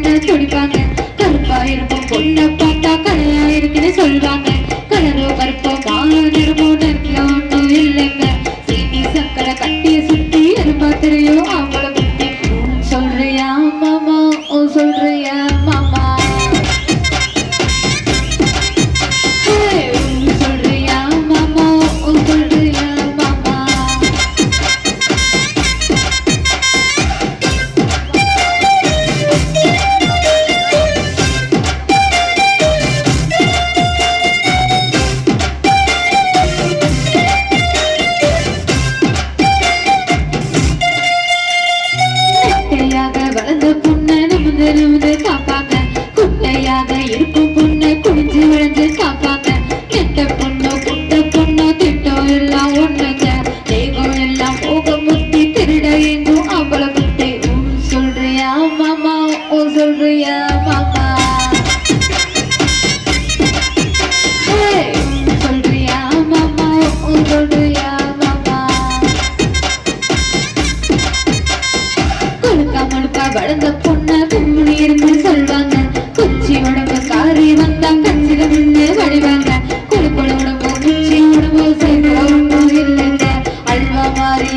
கண்டு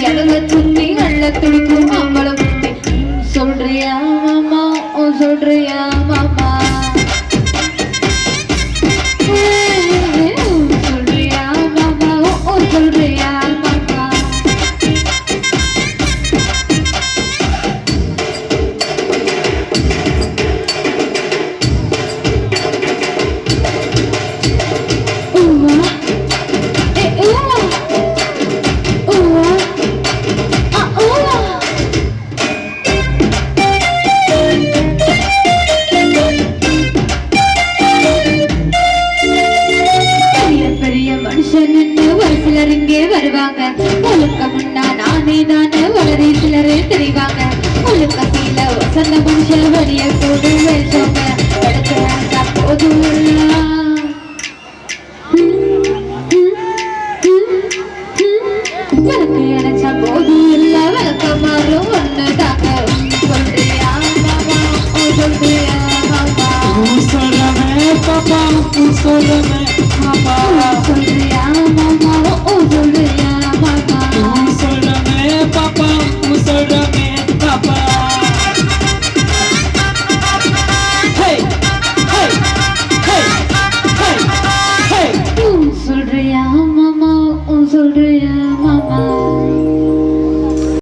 எதங்க சுத்தி நல்ல துடிக்கும் அம்பளம் சொல்றியா மாமா? சொல்றியா மாமா? ஒரு சிலர் இங்கே வருவாங்க. முழுக்க முன்னா நானே தானே வளரே சிலர் தெரிவாங்க. முழுக்க கீழ வசந்த மனுஷர் வழிய போடு வேஷங்க எடுத்துறாங்க போதும் வழக்கு Oh.